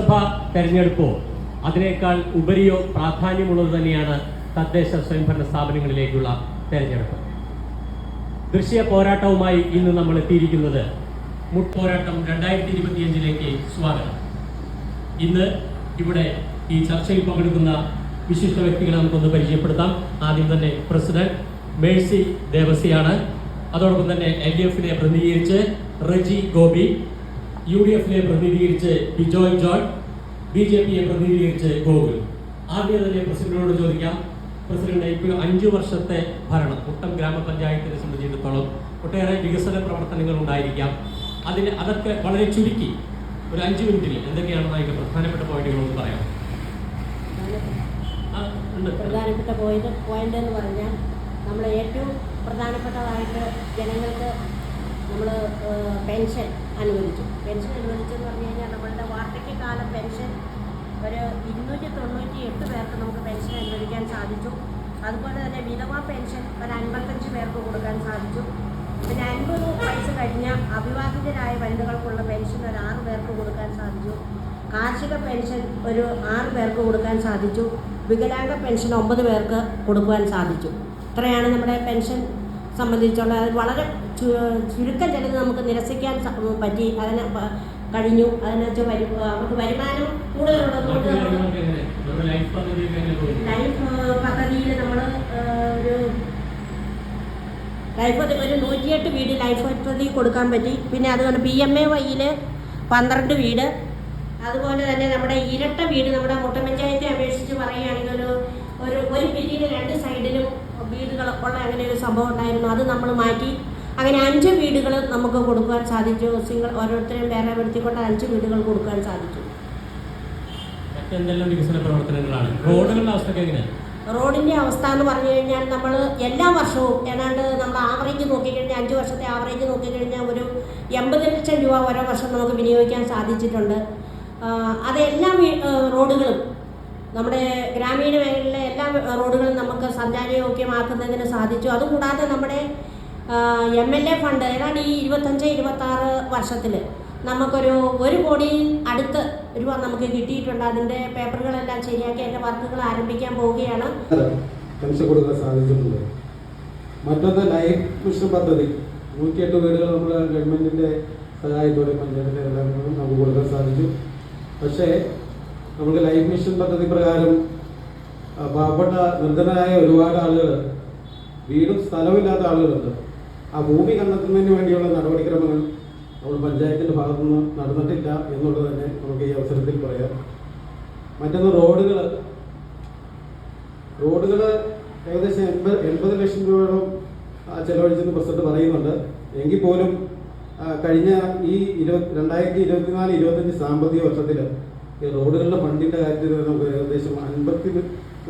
സഭ തെരഞ്ഞെടുപ്പോ അതിനേക്കാൾ ഉപരിയോ പ്രാധാന്യമുള്ളത് തന്നെയാണ് തദ്ദേശ സ്വയംഭരണ സ്ഥാപനങ്ങളിലേക്കുള്ള തെരഞ്ഞെടുപ്പ്. ദൃശ്യ പോരാട്ടവുമായി ഇന്ന് നമ്മൾ എത്തിയിരിക്കുന്നത് മുട്ടോരാട്ടം രണ്ടായിരത്തി ഇരുപത്തിയഞ്ചിലേക്ക് സ്വാഗതം. ഇന്ന് ഇവിടെ ഈ ചർച്ചയിൽ പങ്കെടുക്കുന്ന വിശിഷ്ട വ്യക്തികളെ നമുക്കൊന്ന് പരിചയപ്പെടുത്താം. ആദ്യം തന്നെ പ്രസിഡന്റ് മേഴ്സി ദേവസിയാണ്. അതോടൊപ്പം തന്നെ എൽ ഡി എഫിനെ പ്രതിനിധീകരിച്ച് റെജി ഗോപി യു ഡി എഫിനെ പ്രതിനിധീകരിച്ച് ബിജോയ് ജോൺ ബി ജെ പിയെ പ്രതിനിധീകരിച്ച് ഗോകുൽ. ആദ്യം തന്നെ പ്രസിഡന്റിനോട് ചോദിക്കാം. പ്രസിഡന്റ് ഇപ്പോൾ അഞ്ചു വർഷത്തെ ഭരണം കുട്ടം ഗ്രാമപഞ്ചായത്തിനെ സംബന്ധിച്ചിടത്തോളം ഒട്ടേറെ വികസന പ്രവർത്തനങ്ങൾ ഉണ്ടായിരിക്കാം. അതിന് അതൊക്കെ വളരെ ചുരുക്കി ഒരു അഞ്ച് മിനിറ്റിൽ എന്തൊക്കെയാണെന്ന് അതിന്റെ പ്രധാനപ്പെട്ട പോയിന്റുകളൊന്ന് പറയാം. പ്രധാനപ്പെട്ട പോയിന്റ് പോയിന്റ് എന്ന് പറഞ്ഞാൽ നമ്മൾ ഏറ്റവും പ്രധാനപ്പെട്ടതായിട്ട് ജനങ്ങൾക്ക് നമ്മൾ പെൻഷൻ അനുവദിച്ചു പെൻഷൻ അനുവദിച്ചെന്ന് പറഞ്ഞു കഴിഞ്ഞാൽ നമ്മളുടെ വാർദ്ധക്യകാല പെൻഷൻ ഒരു ഇരുന്നൂറ്റി തൊണ്ണൂറ്റി എട്ട് പേർക്ക് നമുക്ക് പെൻഷൻ അനുവദിക്കാൻ സാധിച്ചു. അതുപോലെ തന്നെ വിധവ പെൻഷൻ ഒരു അൻപത്തഞ്ച് പേർക്ക് കൊടുക്കാൻ സാധിച്ചു. പിന്നെ അൻപത് വയസ്സ് കഴിഞ്ഞ അഭിവാദിതരായ വനിതകൾക്കുള്ള പെൻഷൻ ഒരു ആറ് പേർക്ക് കൊടുക്കാൻ സാധിച്ചു. കാർഷിക പെൻഷൻ ഒരു ആറ് പേർക്ക് കൊടുക്കാൻ സാധിച്ചു. വികലാംഗ പെൻഷൻ ഒമ്പത് പേർക്ക് കൊടുക്കുവാൻ സാധിച്ചു. ഇത്രയാണ് നമ്മുടെ പെൻഷൻ സംബന്ധിച്ചുള്ള വളരെ ചുരുക്കം ചിലത് നമുക്ക് നിരസിക്കാൻ പറ്റി. അതിന് കഴിഞ്ഞു. അതിനെ വരു അവർക്ക് വരുമാനം കൂടുതലുള്ളത് മറ്റു കൊണ്ട് നമ്മൾ കാര്യങ്ങളൊക്കെ എങ്ങനെ? നമ്മുടെ ലൈഫ് പദ്ധതിയിൽ നമ്മൾ ഒരു ലൈഫ് പദ്ധതി ഒരു നൂറ്റിയെട്ട് വീട് ലൈഫ് പദ്ധതി കൊടുക്കാൻ പറ്റി. പിന്നെ അതുപോലെ പി എം എ വൈയിൽ പന്ത്രണ്ട് വീട്. അതുപോലെ തന്നെ നമ്മുടെ ഇരട്ട വീട് നമ്മുടെ മുട്ടപഞ്ചായത്തെ അപേക്ഷിച്ച് പറയുകയാണെങ്കിൽ ഒരു ഒരു ഒരു പിരിയിൽ രണ്ട് സൈഡിലും വീടുകൾ ഉള്ള അങ്ങനെ ഒരു സംഭവം ഉണ്ടായിരുന്നു. അത് നമ്മൾ മാറ്റി. അങ്ങനെ അഞ്ച് വീടുകൾ നമുക്ക് കൊടുക്കുവാൻ സാധിച്ചു. സിംഗിൾ ഓരോരുത്തരെയും വേറെ വരുത്തിക്കൊണ്ട് അഞ്ച് വീടുകൾ കൊടുക്കാൻ സാധിച്ചു. മറ്റെന്തെല്ലാം വികസന പ്രവർത്തനങ്ങളാണ്? റോഡുകളുടെ അവസ്ഥ എങ്ങനെയാണ് റോഡിന്റെ അവസ്ഥ എന്ന് പറഞ്ഞു കഴിഞ്ഞാൽ നമ്മൾ എല്ലാ വർഷവും ഏതാണ്ട് നമ്മൾ ആവറേജ് നോക്കിക്കഴിഞ്ഞാൽ അഞ്ച് വർഷത്തെ ആവറേജ് നോക്കിക്കഴിഞ്ഞാൽ ഒരു എൺപത് ലക്ഷം രൂപ ഓരോ വർഷം നമുക്ക് വിനിയോഗിക്കാൻ സാധിച്ചിട്ടുണ്ട്. അതെല്ലാ റോഡുകളും നമ്മുടെ ഗ്രാമീണ മേഖലയിലെ എല്ലാ റോഡുകളും നമുക്ക് സഞ്ചാരയോഗ്യമാക്കുന്നതിന് സാധിച്ചു. അതുകൂടാതെ നമ്മുടെ എം എൽ എ ഫണ്ട് ഏതാണ്ട് ഈ ഇരുപത്തഞ്ച് ഇരുപത്താറ് വർഷത്തിൽ നമുക്കൊരു ഒരു കോടി അടുത്ത് രൂപ നമുക്ക് കിട്ടിയിട്ടുണ്ട്. അതിന്റെ പേപ്പറുകളെല്ലാം ശരിയാക്കി അതിന്റെ വർക്കുകൾ ആരംഭിക്കാൻ പോവുകയാണ്. കൊടുക്കാൻ സാധിച്ചിട്ടുണ്ട്. മറ്റൊന്ന് ലൈഫ് മിഷൻ പദ്ധതി. നൂറ്റിയെട്ട് വീടുകൾ നമ്മൾ ഗവൺമെന്റിന്റെ സഹായത്തോടെ പഞ്ചായത്തിന്റെ എല്ലാവരും നമുക്ക് കൊടുക്കാൻ സാധിച്ചു. പക്ഷേ നമുക്ക് ലൈഫ് മിഷൻ പദ്ധതി പ്രകാരം പാവപ്പെട്ട നിർധനരായ ഒരുപാട് ആളുകൾ വീടും സ്ഥലമില്ലാത്ത ആളുകളുണ്ട്. ആ ഭൂമി കണ്ടെത്തുന്നതിന് വേണ്ടിയുള്ള നടപടിക്രമങ്ങൾ നമ്മൾ പഞ്ചായത്തിന്റെ ഭാഗത്തുനിന്ന് നടന്നിട്ടില്ല എന്നുള്ളത് തന്നെ നമുക്ക് ഈ അവസരത്തിൽ പറയാം. മറ്റൊന്ന് റോഡുകൾ റോഡുകൾ ഏകദേശം എൺപത് എൺപത് ലക്ഷം രൂപയോളം ചെലവഴിച്ചെന്ന് പ്രസിഡന്റ് പറയുന്നുണ്ട്. എങ്കിൽ പോലും കഴിഞ്ഞ ഈ ഇരുപത്തി രണ്ടായിരത്തി ഇരുപത്തിനാല് ഇരുപത്തഞ്ച് സാമ്പത്തിക വർഷത്തിൽ ഈ റോഡുകളുടെ ഫണ്ടിന്റെ കാര്യത്തിൽ നമുക്ക് ഏകദേശം അൻപത്തി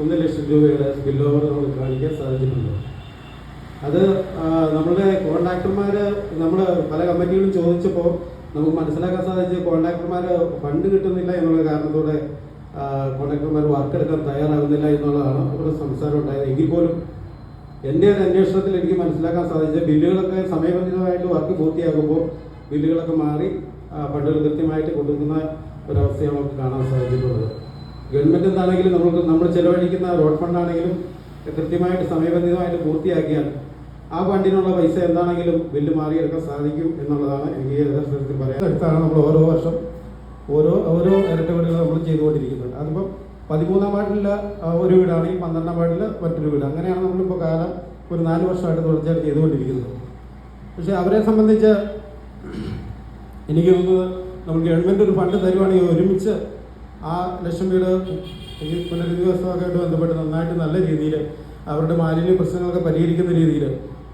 ഒന്ന് ലക്ഷം രൂപയുടെ സ്പിൽ ഓവർ നമുക്ക് കാണിക്കാൻ സാധിച്ചിട്ടുണ്ട്. അത് നമ്മുടെ കോൺട്രാക്ടർമാർ നമ്മൾ പല കമ്പനികളും ചോദിച്ചപ്പോൾ നമുക്ക് മനസ്സിലാക്കാൻ സാധിച്ച കോൺട്രാക്ടർമാർ ഫണ്ട് കിട്ടുന്നില്ല എന്നുള്ള കാരണത്തോടെ കോൺട്രാക്ടർമാർ വർക്ക് എടുക്കാൻ തയ്യാറാകുന്നില്ല എന്നുള്ളതാണ് ഇവിടെ സംസാരം ഉണ്ടായത്. എങ്കിൽ പോലും എന്റെ ഒരു അന്വേഷണത്തിൽ എനിക്ക് മനസ്സിലാക്കാൻ സാധിച്ചത് ബില്ലുകളൊക്കെ സമയബന്ധിതമായിട്ട് വർക്ക് പൂർത്തിയാകുമ്പോൾ ബില്ലുകളൊക്കെ മാറി ഫണ്ടുകൾ കൃത്യമായിട്ട് കൊടുക്കുന്ന ഒരവസ്ഥയാണ് നമുക്ക് കാണാൻ സാധിച്ചിട്ടുള്ളത്. ഗവൺമെന്റ് എന്താണെങ്കിലും നമുക്ക് നമ്മൾ ചെലവഴിക്കുന്ന റോഡ് ഫണ്ടാണെങ്കിലും കൃത്യമായിട്ട് സമയബന്ധിതമായിട്ട് പൂർത്തിയാക്കിയാൽ ആ ഫണ്ടിനുള്ള പൈസ എന്താണെങ്കിലും ബില്ല് മാറിയെടുക്കാൻ സാധിക്കും എന്നുള്ളതാണ് എനിക്ക് യഥാർത്ഥത്തിൽ പറയാൻ അടുത്താണ് നമ്മൾ ഓരോ വർഷം ഓരോ ഓരോ ഇരട്ട നമ്മൾ ചെയ്തുകൊണ്ടിരിക്കുന്നത്. അതിപ്പം പതിമൂന്നാം വാർഡിലെ ഒരു വീടാണെങ്കിൽ പന്ത്രണ്ടാം വാർഡിൽ മറ്റൊരു വീട്. അങ്ങനെയാണ് നമ്മളിപ്പോൾ കാലം ഒരു നാല് വർഷമായിട്ട് തുടർച്ചയായിട്ട് ചെയ്തുകൊണ്ടിരിക്കുന്നത്. പക്ഷേ അവരെ സംബന്ധിച്ച് എനിക്ക് തോന്നുന്നത് നമ്മൾ ഗവൺമെന്റ് ഒരു ഫണ്ട് തരുവാണെങ്കിൽ ഒരുമിച്ച് ആ ലക്ഷം വീട് ഈ പുനരധിവാസമൊക്കെ ബന്ധപ്പെട്ട് നന്നായിട്ട് നല്ല രീതിയിൽ അവരുടെ മാലിന്യ പ്രശ്നങ്ങളൊക്കെ പരിഹരിക്കുന്ന രീതിയിൽ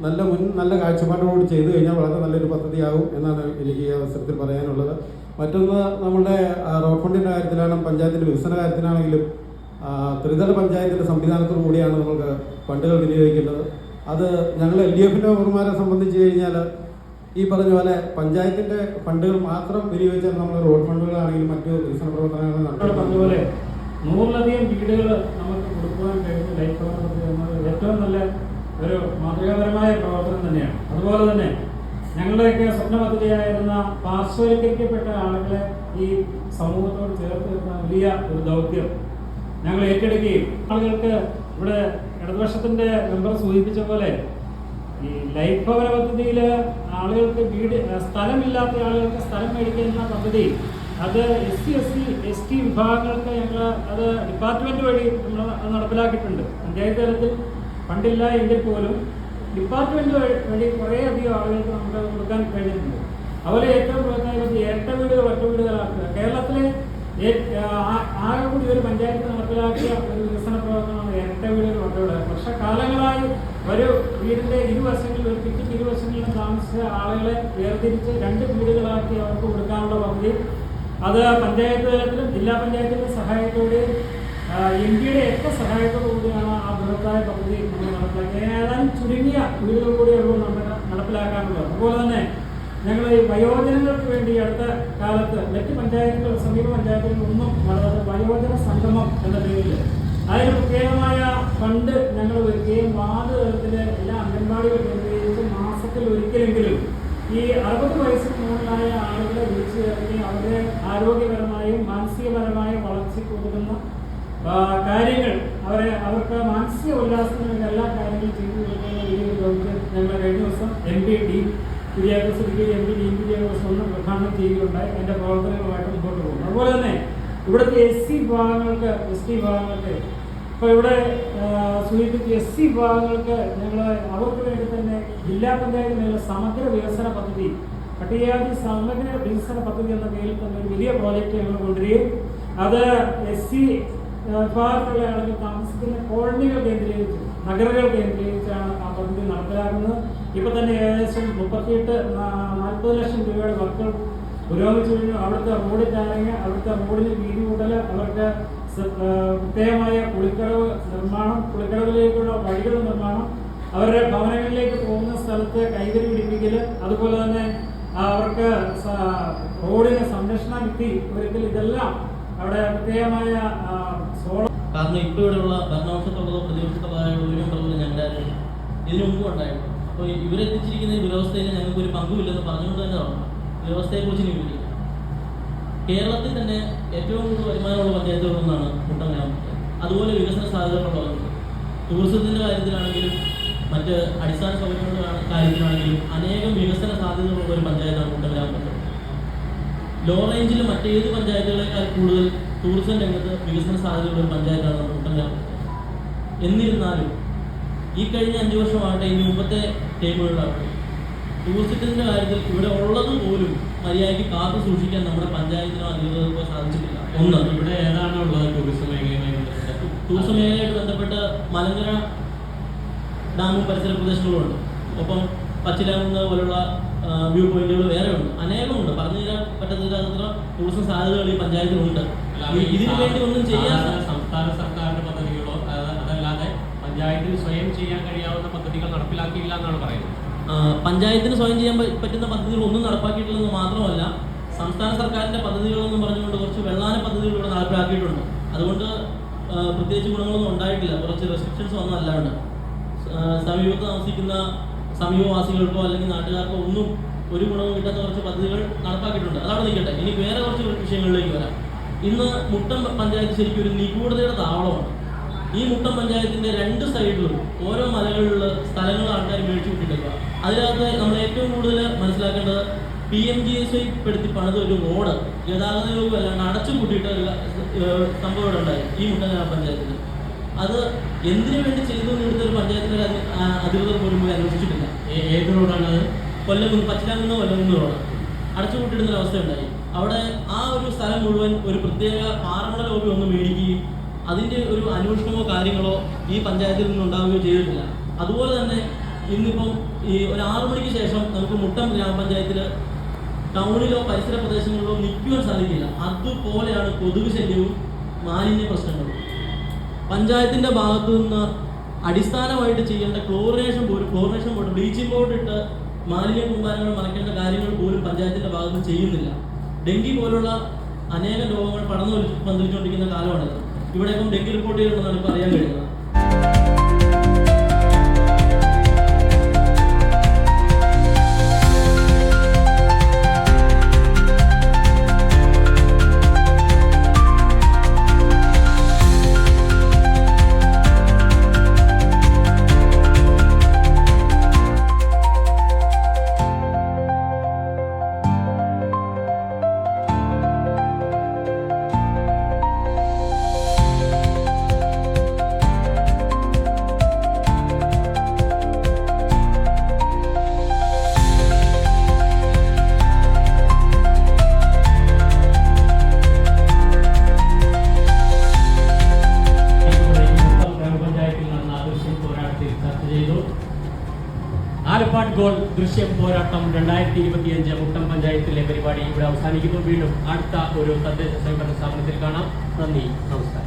നല്ല മുൻ നല്ല കാഴ്ചപ്പാടോട് ചെയ്തു കഴിഞ്ഞാൽ വളരെ നല്ലൊരു പദ്ധതിയാകും എന്നാണ് എനിക്ക് ഈ അവസരത്തിൽ പറയാനുള്ളത്. മറ്റൊന്ന് നമ്മുടെ റോഡ് ഫണ്ടിന്റെ കാര്യത്തിലാണ് പഞ്ചായത്തിന്റെ വികസന കാര്യത്തിലാണെങ്കിലും ത്രിതല പഞ്ചായത്തിന്റെ സംവിധാനത്തോടു കൂടിയാണ് നമുക്ക് ഫണ്ടുകൾ വിനിയോഗിക്കേണ്ടത് അത് ഞങ്ങൾ എൽ ഡി എഫിന്റെ മെമ്പർമാരെ സംബന്ധിച്ച് കഴിഞ്ഞാൽ ഈ പറഞ്ഞ പോലെ പഞ്ചായത്തിന്റെ ഫണ്ടുകൾ മാത്രം വിനിയോഗിച്ചാൽ നമ്മൾ റോഡ് ഫണ്ടുകളാണെങ്കിലും മറ്റു വികസന പ്രവർത്തനങ്ങൾ നടത്തുന്നത് പറഞ്ഞതുപോലെ നൂറിലധികം വീടുകൾ നമുക്ക് കൊടുക്കുവാൻ കഴിയുന്ന ലൈഫ് എന്നത് ഏറ്റവും നല്ല ഒരു മാതൃകാപരമായ പ്രവർത്തനം തന്നെയാണ്. അതുപോലെ തന്നെ ഞങ്ങളുടെയൊക്കെ സ്വപ്ന പദ്ധതിയായിരുന്ന പാർശ്വവൽക്കരിക്കപ്പെട്ട ആളുകളെ ഈ സമൂഹത്തോട് ചേർത്ത് നിർത്തുന്ന വലിയ ഒരു ദൗത്യം ഞങ്ങൾ ഏറ്റെടുക്കുകയും ആളുകൾക്ക് ഇവിടെ ഇടതുപക്ഷത്തിന്റെ മെമ്പർ സൂചിപ്പിച്ച പോലെ ഈ ലൈഫ് ഭവന പദ്ധതിയിൽ ആളുകൾക്ക് വീട് സ്ഥലമില്ലാത്ത ആളുകൾക്ക് സ്ഥലം മേടിക്കുന്ന പദ്ധതി അത് S C S C S T വിഭാഗങ്ങൾക്ക് ഞങ്ങൾ അത് ഡിപ്പാർട്ട്മെന്റ് വഴി നമ്മൾ അത് നടപ്പിലാക്കിയിട്ടുണ്ട്. പഞ്ചായത്ത് തലത്തിൽ ഫണ്ടില്ല എങ്കിൽ പോലും ഡിപ്പാർട്ട്മെന്റ് വഴി വഴി കുറേ അധികം ആളുകൾക്ക് നമുക്ക് കൊടുക്കാൻ കഴിഞ്ഞിട്ടുണ്ട്. അതുപോലെ ഏറ്റവും പ്രധാനപ്പെട്ട ഏറ്റ വീടുകൾ ഒറ്റ വീടുകളാക്കുക. കേരളത്തിലെ ആകെ കൂടി ഒരു പഞ്ചായത്ത് നടപ്പിലാക്കിയ ഒരു വികസന പ്രവർത്തനമാണ് ഇരട്ട വീടുകൾ ഒറ്റ പക്ഷെ വർഷക്കാലങ്ങളായി ഒരു വീടിന്റെ ഇരുവശങ്ങളിൽ ഒരു ഭിത്തിക്ക് ഇരുവശങ്ങളിലും താമസിച്ച ആളുകളെ വേർതിരിച്ച് രണ്ട് വീടുകളാക്കി അവർക്ക് കൊടുക്കാനുള്ള പദ്ധതി. അത് പഞ്ചായത്ത് തലത്തിലും ജില്ലാ പഞ്ചായത്തിന്റെ സഹായത്തോടെ എം പിയുടെ ഒക്കെ സഹായത്തോടു കൂടിയാണ് ആ ബൃഹത്തായ പദ്ധതി നമ്മൾ നടപ്പിലാക്കിയത് ഏതാനും ചുരുങ്ങിയ വീടുകൾ കൂടിയുള്ളൂ നമ്മൾ നടപ്പിലാക്കാനുള്ളത്. അതുപോലെ തന്നെ ഞങ്ങൾ ഈ വയോജനങ്ങൾക്ക് വേണ്ടി അടുത്ത കാലത്ത് മറ്റ് പഞ്ചായത്തുകൾ സമീപ പഞ്ചായത്തുകളിൽ ഒന്നും വളരെ വയോജന സംഗമം എന്ന പേരിൽ അതിന് പ്രത്യേകമായ ഫണ്ട് ഞങ്ങൾ വരികയും വാർഡ് തലത്തിലെ എല്ലാ അംഗൻവാടികൾ കേന്ദ്രീകരിച്ച് മാസത്തിൽ ഒരിക്കലെങ്കിലും ഈ അറുപത് മുകളിലായ ആളുകളെ വിളിച്ചു ചേർക്കുകയും അവരുടെ ആരോഗ്യപരമായും മാനസികപരമായും വളർച്ചയ്ക്ക് ഉതകുന്ന കാര്യങ്ങൾ അവരെ അവർക്ക് മാനസിക ഉല്ലാസത്തിനുള്ള എല്ലാ കാര്യങ്ങളും ചെയ്തു കൊടുക്കുന്ന വലിയൊരു ദൗത്യം ഞങ്ങൾ കഴിഞ്ഞ ദിവസം M P D Kuriakose M P D Kuriakose ഒന്ന് പ്രധാനം ചെയ്യുകയുണ്ടായി എന്റെ പ്രവർത്തനങ്ങളുമായിട്ട് മുമ്പോട്ട് പോകും അതുപോലെ തന്നെ ഇവിടുത്തെ എസ് സി വിഭാഗങ്ങൾക്ക് എസ് ടി വിഭാഗങ്ങൾക്ക് ഇപ്പോൾ ഇവിടെ സൂചിപ്പിച്ച എസ് സി വിഭാഗങ്ങൾക്ക് ഞങ്ങൾ അവർക്ക് വേണ്ടി തന്നെ ജില്ലാ പഞ്ചായത്തിനുള്ള സമഗ്ര വികസന പദ്ധതി പട്ടികജാതി സമഗ്ര വികസന പദ്ധതി എന്ന പേരിൽ തന്നെ ഒരു വലിയ പ്രോജക്റ്റ് ഞങ്ങൾ കൊണ്ടുവരികയും അത് എസ് സി വിഭാഗത്തിലുള്ള ആളുകൾ താമസിക്കുന്ന കോളനികൾ കേന്ദ്രീകരിച്ച് നഗരങ്ങൾ കേന്ദ്രീകരിച്ചാണ് ആ പദ്ധതി നടപ്പിലാക്കുന്നത്. ഇപ്പൊ തന്നെ ഏകദേശം മുപ്പത്തിയെട്ട് നാൽപ്പത് ലക്ഷം രൂപയുടെ വർക്കുകൾ പുരോഗമിച്ചു കഴിഞ്ഞു. അവിടുത്തെ റോഡ് ടാറിങ് അവിടുത്തെ റോഡിന് വീതി കൂടൽ അവർക്ക് പ്രത്യേകമായ കുളിക്കടവ് നിർമ്മാണം കുളിക്കടവിലേക്കുള്ള വഴികൾ നിർമ്മാണം അവരുടെ ഭവനങ്ങളിലേക്ക് പോകുന്ന സ്ഥലത്ത് കൈവരി പിടിപ്പിക്കൽ അതുപോലെ തന്നെ അവർക്ക് റോഡിന് സംരക്ഷണ കിട്ടി. ഒരിക്കൽ ഇതെല്ലാം അവിടെ പ്രത്യേകമായ കാരണം ഇപ്പോൾ ഇവിടെയുള്ള ഭരണപക്ഷത്തുള്ളതോ പ്രതിപക്ഷത്തുള്ളതായ ഒരു മെമ്പറുകളും ഞങ്ങളുടെ ഇതിനു മുമ്പ് ഉണ്ടായിരുന്നു അപ്പോൾ ഇവരെത്തിച്ചിരിക്കുന്ന ഈ ദുരവസ്ഥയിൽ ഞങ്ങൾക്ക് ഒരു പങ്കുമില്ലെന്ന് പറഞ്ഞുകൊണ്ട് തന്നെ വ്യവസ്ഥയെ കുറിച്ച് ഇനി വിവരിക്കാം കേരളത്തിൽ തന്നെ ഏറ്റവും കൂടുതൽ വരുമാനമുള്ള പഞ്ചായത്തുകളൊന്നാണ് കുട്ടം അതുപോലെ വികസന സാധ്യതകളുള്ളതുണ്ട് ടൂറിസത്തിന്റെ കാര്യത്തിലാണെങ്കിലും മറ്റ് അടിസ്ഥാന സൗകര്യങ്ങളുടെ കാര്യത്തിലാണെങ്കിലും അനേകം വികസന സാധ്യതകളുള്ള ഒരു പഞ്ചായത്താണ് ഗ്രാമപഞ്ചായത്ത്. ലോ റേഞ്ചിൽ മറ്റേത് പഞ്ചായത്തുകളെക്കാൾ കൂടുതൽ ടൂറിസം രംഗത്ത് വികസന സാധ്യതയുള്ള ഒരു പഞ്ചായത്താണ് ഗ്രാമപഞ്ചായത്ത്. എന്നിരുന്നാലും ഈ കഴിഞ്ഞ അഞ്ച് വർഷമാകട്ടെ ഇനി മുമ്പത്തെ ടൈമുകളിലാകട്ടെ ടൂറിസത്തിന്റെ കാര്യത്തിൽ ഇവിടെ ഉള്ളത് പോലും മര്യാദയ്ക്ക് കാത്തു സൂക്ഷിക്കാൻ നമ്മുടെ പഞ്ചായത്തിനോ അധികൃതർക്കോ സാധിച്ചിട്ടില്ല. ഒന്ന്. ഇവിടെ ഏതാണ് ഉള്ളത് ടൂറിസം മേഖലയുമായി ബന്ധപ്പെട്ട്. ടൂറിസം മേഖലയായിട്ട് ബന്ധപ്പെട്ട് മലങ്കര ഡാമും പരിസര പ്രദേശങ്ങളും ഉണ്ട്. ഒപ്പം പച്ചിലാകുന്ന പോലുള്ള വ്യൂ പോയിന്റുകൾ വേറെ ഉണ്ട്. അനേകമുണ്ട്. പറഞ്ഞു തരാൻ പറ്റാത്ത ടൂറിസം സാധ്യതകൾ ഈ പഞ്ചായത്തിലുണ്ട് അല്ലാതെ ഇതിനു വേണ്ടി ഒന്നും ചെയ്യാൻ സംസ്ഥാന സർക്കാരിന്റെ പദ്ധതികളോ അതല്ലാതെ പഞ്ചായത്തിന് സ്വയം ചെയ്യാൻ കഴിയാവുന്ന പദ്ധതികൾ നടപ്പിലാക്കിയില്ല എന്നാണ് പറയുന്നത്. പഞ്ചായത്തിന് സ്വയം ചെയ്യാൻ പറ്റുന്ന പദ്ധതികൾ ഒന്നും നടപ്പാക്കിയിട്ടില്ലെന്ന് മാത്രമല്ല സംസ്ഥാന സർക്കാരിന്റെ പദ്ധതികളെന്ന് പറഞ്ഞുകൊണ്ട് കുറച്ച് വെള്ളാന പദ്ധതികൾ ഇവിടെ നടപ്പിലാക്കിയിട്ടുണ്ട്. അതുകൊണ്ട് പ്രത്യേകിച്ച് ഗുണങ്ങളൊന്നും ഉണ്ടായിട്ടില്ല. കുറച്ച് റെസ്ട്രിക്ഷൻസ് ഒന്നും ആ, സമീപത്ത് താമസിക്കുന്ന സമീപവാസികൾക്കോ അല്ലെങ്കിൽ നാട്ടുകാർക്കോ ഒന്നും ഒരു ഗുണവും കിട്ടാത്ത കുറച്ച് പദ്ധതികൾ നടപ്പാക്കിയിട്ടുണ്ട്. അതവിടെ നിൽക്കട്ടെ. ഇനി വേറെ കുറച്ച് വിഷയങ്ങളിലേക്ക് വരാം. ഇന്ന് മുട്ടം പഞ്ചായത്ത് ശരിക്കും ഒരു നിഗൂഢതയുടെ താവളമാണ്. ഈ മുട്ടം പഞ്ചായത്തിന്റെ രണ്ട് സൈഡിലും ഓരോ മലകളിലുള്ള സ്ഥലങ്ങൾ ആൾക്കാർ മേടിച്ചു വിട്ടിട്ടില്ല അതിനകത്ത് നമ്മൾ ഏറ്റവും കൂടുതൽ മനസ്സിലാക്കേണ്ടത് P M G S I പെടുത്തി പണിത ഒരു റോഡ് ഗതാഗത യോഗമല്ലാണ്ട് അടച്ചു കൂട്ടിയിട്ട് സംഭവം ഉണ്ടായി ഈ മുട്ടം ഗ്രാമപഞ്ചായത്തിൽ അത് എന്തിനു വേണ്ടി ചെയ്തു എന്ന് എടുത്ത ഒരു പഞ്ചായത്തിന്റെ അധികൃതർ പോലും പോയി അന്വേഷിച്ചിട്ടില്ല. ഏത് റോഡാണ് അത്. കൊല്ലംകുന്ന് പച്ചിലാകുന്ന കൊല്ലംകുന്ന് റോഡ്. അടച്ചുപൂട്ടിടുന്ന ഒരു അവസ്ഥയുണ്ടായി. അവിടെ ആ ഒരു സ്ഥലം മുഴുവൻ ഒരു പ്രത്യേക പാറമണ ലോബി ഒന്ന് മേടിക്കുകയും അതിന്റെ ഒരു അന്വേഷണമോ കാര്യങ്ങളോ ഈ പഞ്ചായത്തിൽ നിന്നുണ്ടാവുകയോ ചെയ്തിട്ടില്ല. അതുപോലെ തന്നെ ഇന്നിപ്പം ഈ ഒരു ആറു മണിക്ക് ശേഷം നമുക്ക് മുട്ടം ഗ്രാമപഞ്ചായത്തിൽ ടൗണിലോ പരിസര പ്രദേശങ്ങളിലോ നിൽക്കുവാൻ സാധിക്കില്ല. അതുപോലെയാണ് കൊതുക് ശല്യവും മാലിന്യ പ്രശ്നങ്ങളും. പഞ്ചായത്തിന്റെ ഭാഗത്തു നിന്ന് അടിസ്ഥാനമായിട്ട് ചെയ്യേണ്ട ക്ലോറിനേഷൻ പോലും ക്ലോറിനേഷൻ പോലും ബ്ലീച്ചിങ് പൗഡർ ഇട്ട് മാലിന്യ കൂമ്പാരങ്ങൾ മറയ്ക്കേണ്ട കാര്യങ്ങൾ പോലും പഞ്ചായത്തിന്റെ ഭാഗത്ത് ചെയ്യുന്നില്ല. ഡെങ്കി പോലുള്ള അനേകം രോഗങ്ങൾ പടർന്നു പന്തിരിച്ചുകൊണ്ടിരിക്കുന്ന കാലമാണിത്. ഇവിടെ ഇപ്പം ഡെങ്കി റിപ്പോർട്ട് ചെയ്യണമെന്നാണ് ഇപ്പോൾ അറിയാൻ കഴിയുന്നത്. ദൃശ്യം പോരാട്ടം രണ്ടായിരത്തി ഇരുപത്തിയഞ്ച് മുട്ടം പഞ്ചായത്തിലെ പരിപാടി ഇവിടെ അവസാനിക്കുന്നു. വീണ്ടും അടുത്ത ഒരു തദ്ദേശ സ്വയംഭരണ സ്ഥാപനത്തിൽ കാണാം. നന്ദി. നമസ്കാരം.